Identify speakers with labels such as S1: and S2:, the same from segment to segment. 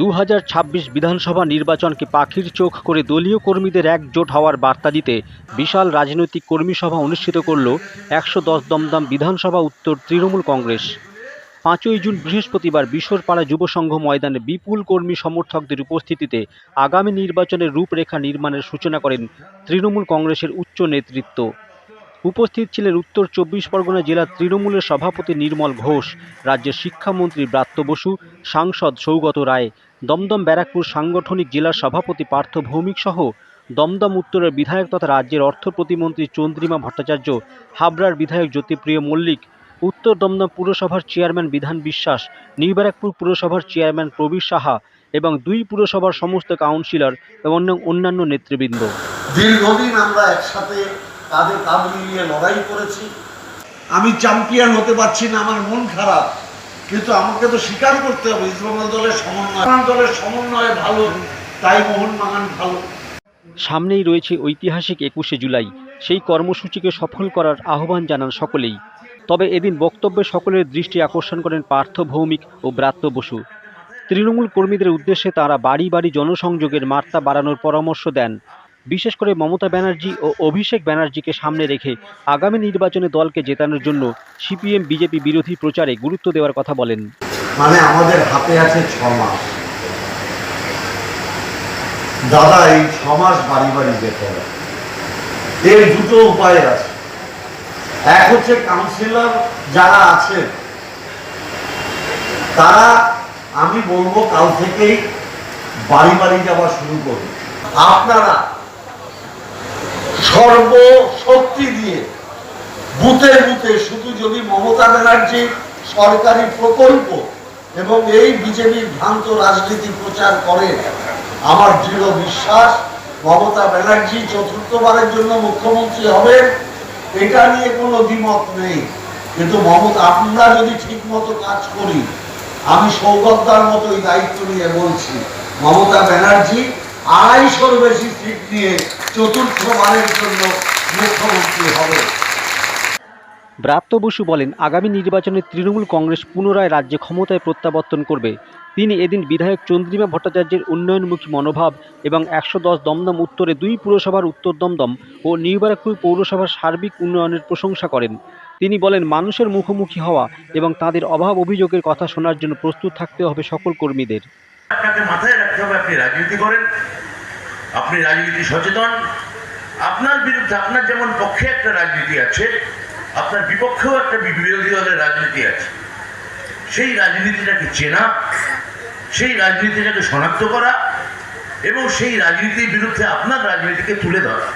S1: দু হাজার ছাব্বিশ বিধানসভা নির্বাচনকে পাখির চোখ করে দলীয় কর্মীদের একজোট হওয়ার বার্তা দিতে বিশাল রাজনৈতিক কর্মী সভা অনুষ্ঠিত করল একশো দশ দমদম বিধানসভা উত্তর তৃণমূল কংগ্রেস। পাঁচই জুন বৃহস্পতিবার বিশোরপাড়া যুব সংঘ ময়দানে বিপুল কর্মী সমর্থকদের উপস্থিতিতে আগামী নির্বাচনের রূপরেখা নির্মাণের সূচনা করেন তৃণমূল কংগ্রেসের উচ্চ নেতৃত্ব। উপস্থিত ছিলেন উত্তর চব্বিশ পরগনা জেলার তৃণমূলের সভাপতি নির্মল ঘোষ, রাজ্যের শিক্ষামন্ত্রী ব্রাত্য বসু, সাংসদ সৌগত রায়, দমদম ব্যারাকপুর সাংগঠনিক জেলার সভাপতি পার্থ ভৌমিক সহ দমদম উত্তরের বিধায়ক তথা রাজ্যের অর্থ প্রতিমন্ত্রী চন্দ্রিমা ভট্টাচার্য, হাবড়ার বিধায়ক জ্যোতিপ্রিয় মল্লিক, উত্তর দমদম পুরসভার চেয়ারম্যান বিধান বিশ্বাস, নিউ ব্যারাকপুর পুরসভার চেয়ারম্যান প্রবীর সাহা এবং দুই পুরসভার সমস্ত কাউন্সিলর এবং অন্যান্য নেতৃবৃন্দ।
S2: দীর্ঘদিন আমরা একসাথে কাঁধে কাঁধ মিলিয়ে লড়াই করেছি। আমি চ্যাম্পিয়ন হতে পারছি না, আমার মন খারাপ। কিন্তু আমাকে তো স্বীকার করতে হবে ইসলামাল দলের সমন্বয়। দলের সমন্বয় ভালো, তাই মোহনবাগান ভালো।
S1: সামনেই রয়েছে ঐতিহাসিক একুশে জুলাই। সেই কর্মসূচিকে সফল করার আহ্বান জানান সকলেই। তবে এদিন বক্তব্যে সকলের দৃষ্টি আকর্ষণ করেন পার্থ ভৌমিক ও ব্রাত্য বসু। তৃণমূল কর্মীদের উদ্দেশ্যে তারা বাড়ি বাড়ি জনসংযোগের মাত্রা বাড়ানোর পরামর্শ দেন। বিশেষ করে মমতা ব্যানার্জি ও অভিষেক ব্যানার্জিকে সামনে রেখে আগামী নির্বাচনে দলকে জেতানোর জন্য সিপিএম, বিজেপি বিরোধী প্রচারে গুরুত্ব দেওয়ার কথা বলেন।
S2: মানে আমাদের হাতে আছে ছ মাস। দাদা, এই ছ মাস বাড়ি বাড়ি যেতে হবে। এর দুটো উপায় আছে। এক হচ্ছে কাউন্সিলর যারা আছে তারা, আমি বলব কাল থেকেই বাড়ি বাড়ি যাওয়া শুরু করুন। আপনারা সর্বশক্তি দিয়ে বুথে বুথে শুধু যদি মমতা ব্যানার্জির সরকারি প্রকল্প এবং এই বিজেপির ভ্রান্ত রাজনীতি প্রচার করে, আমার দৃঢ় বিশ্বাস মমতা ব্যানার্জি চতুর্থবারের জন্য মুখ্যমন্ত্রী হবেন, এটা নিয়ে কোনো দ্বিমত নেই। কিন্তু মমতা, আমরা যদি ঠিক মতো কাজ করি, আমি সৌগতদার মতো এই দায়িত্ব নিয়ে বলছি, মমতা ব্যানার্জি আড়াইশোর বেশি সিট নিয়ে চতুর্থবারের জন্য মুখ্যমন্ত্রী হবে
S1: ব্রাত্য বসু বলেন, আগামী নির্বাচনে তৃণমূল কংগ্রেস পুনরায় রাজ্যে ক্ষমতায় প্রত্যাবর্তন করবে। তিনি এদিন বিধায়ক চন্দ্রিমা ভট্টাচার্যের উন্নয়নমুখী মনোভাব এবং একশো দশ দমদম উত্তরে দুই পুরসভার উত্তর দমদম ও নিউ পৌরসভার সার্বিক উন্নয়নের প্রশংসা করেন। তিনি বলেন, মানুষের মুখোমুখি হওয়া এবং তাদের অভাব অভিযোগের কথা শোনার জন্য প্রস্তুত থাকতে হবে সকল কর্মীদের।
S3: আপনি রাজনীতি সচেতন। আপনার বিরুদ্ধে আপনার যেমন পক্ষে একটা রাজনীতি আছে, আপনার বিপক্ষেও একটা বিরোধী দলের রাজনীতি আছে। সেই রাজনীতিটাকে চেনা, সেই রাজনীতিটাকে শনাক্ত করা এবং সেই রাজনীতির বিরুদ্ধে আপনার রাজনীতিকে তুলে ধরা।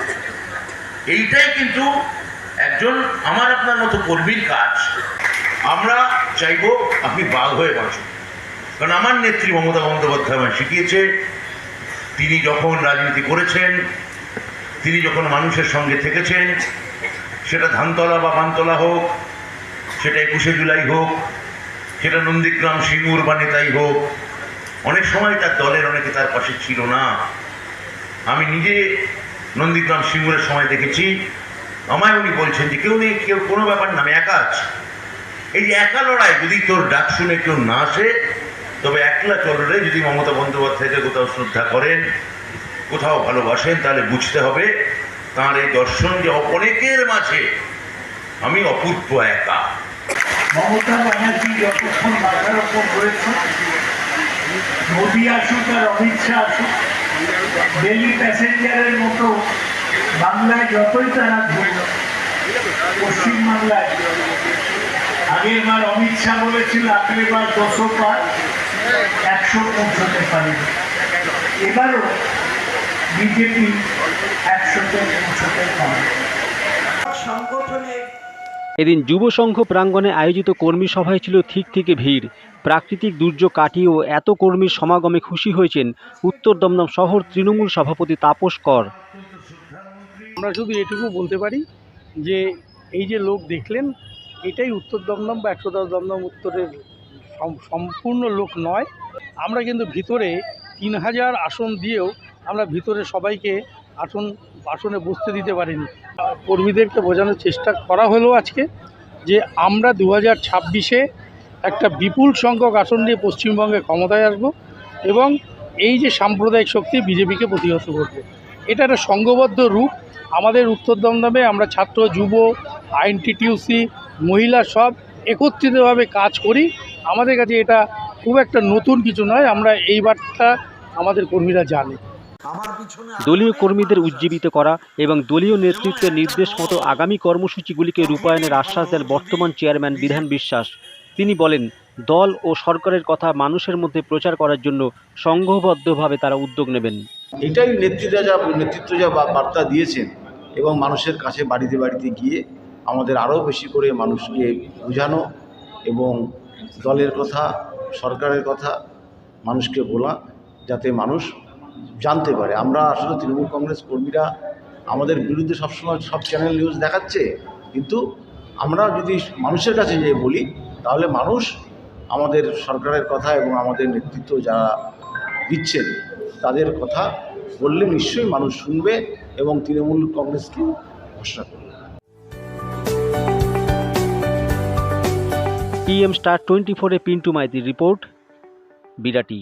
S3: এইটাই কিন্তু একজন আমার আপনার মতো কর্মীর কাজ। আমরা চাইব আপনি বাঘ হয়ে বাঁচুন। কারণ আমার নেত্রী মমতা বন্দ্যোপাধ্যায় আমায় শিখিয়েছে তিনি যখন রাজনীতি করেছেন, তিনি যখন মানুষের সঙ্গে থেকেছেন, সেটা ধানতলা বা বানতলা হোক, সেটা একুশে জুলাই হোক, সেটা নন্দীগ্রাম, সিঙ্গুর বা নেতাই হোক, অনেক সময় তার দলের অনেকে তার পাশে ছিল না। আমি নিজে নন্দীগ্রাম, সিঙ্গুরের সময় দেখেছি। আমায় উনি বলছেন যে, কেউ নেই, কেউ কোনো ব্যাপার না, আমি একা আছি। এই যে একা লড়াই, যদি তোর ডাক শুনে কেউ না আসে তবে একলা চললে যদি মমতা বন্দ্যোপাধ্যায়কে কোথাও শ্রদ্ধা করেন, কোথাও ভালোবাসেন, তাহলে বুঝতে হবে তাঁর এই দর্শন যে অনেকের মাঝে, আমি অপূর্ব একা।
S4: মমতা ব্যানার্জি আসুক অমিত শাহ আসুক ডেলি প্যাসেঞ্জারের মতো বাংলায় পশ্চিমবাংলায় আগের বার অমিত শাহ বলেছিল আগের বার দুশো পার একশো পৌঁছতে পারে। এবারও বিজেপি একশোতে পৌঁছতে পারে।
S2: সংগঠনের
S1: এদিন যুব সংঘ প্রাঙ্গণে আয়োজিত কর্মী সভায় ছিল ঠিক থেকে ভিড়। প্রাকৃতিক দুর্যোগ কাটিয়েও এত কর্মীর সমাগমে খুশি হয়েছেন উত্তর দমদম শহর তৃণমূল সভাপতি তাপস কর।
S5: আমরা শুধু এটুকু বলতে পারি যে এই যে লোক দেখলেন এটাই উত্তর দমদম বা একশো দশ দমদম উত্তরের সম্পূর্ণ লোক নয়। আমরা কিন্তু ভিতরে তিন হাজার আসন দিয়েও আমরা ভিতরে সবাইকে আসন, আসনে বসতে দিতে পারিনি। কর্মীদেরকে বোঝানোর চেষ্টা করা হলো আজকে যে আমরা দু হাজার ছাব্বিশে একটা বিপুল সংখ্যক আসন নিয়ে পশ্চিমবঙ্গে ক্ষমতায় আসব এবং এই যে সাম্প্রদায়িক শক্তি বিজেপিকে প্রতিহত করবে। এটা একটা সংঘবদ্ধ রূপ। আমাদের উত্তর দমদমে আমরা ছাত্র, যুব আইনটিটিউসি মহিলা সব একত্রিতভাবে কাজ করি। আমাদের কাছে এটা খুব একটা নতুন কিছু নয় আমরা এই বার্তা আমাদের কর্মীরা জানে।
S1: দলীয় কর্মীদের উজ্জীবিত করা এবং দলীয় নেতৃত্বের নির্দেশ মতো আগামী কর্মসূচিগুলিকে রূপায়ণের আশ্বাস দেন বর্তমান চেয়ারম্যান বিধান বিশ্বাস। তিনি বলেন দল ও সরকারের কথা মানুষের মধ্যে প্রচার করার জন্য সংঘবদ্ধভাবে তারা উদ্যোগ নেবেন।
S6: এটাই নেতৃত্বরা যা নেতৃত্ব যা বার্তা দিয়েছেন এবং মানুষের কাছে বাড়িতে বাড়িতে গিয়ে আমাদের আরও বেশি করে মানুষকে বোঝানো এবং দলের কথা, সরকারের কথা মানুষকে বলা যাতে মানুষ জানতে পারে। আমরা আসলে তৃণমূল কংগ্রেস কর্মীরা আমাদের বিরুদ্ধে সবসময় সব চ্যানেল নিউজ দেখাচ্ছে, কিন্তু আমরা যদি মানুষের কাছে যেয়ে বলি, তাহলে মানুষ আমাদের সরকারের কথা এবং আমাদের নেতৃত্ব যারা দিচ্ছেন, তাদের কথা বললে নিশ্চয়ই মানুষ শুনবে এবং তৃণমূল কংগ্রেসকে ঘোষণা করবে।
S1: পিএম স্টার টোয়েন্টি ফোরে পিন্টু মাইতির রিপোর্ট বিরাটি।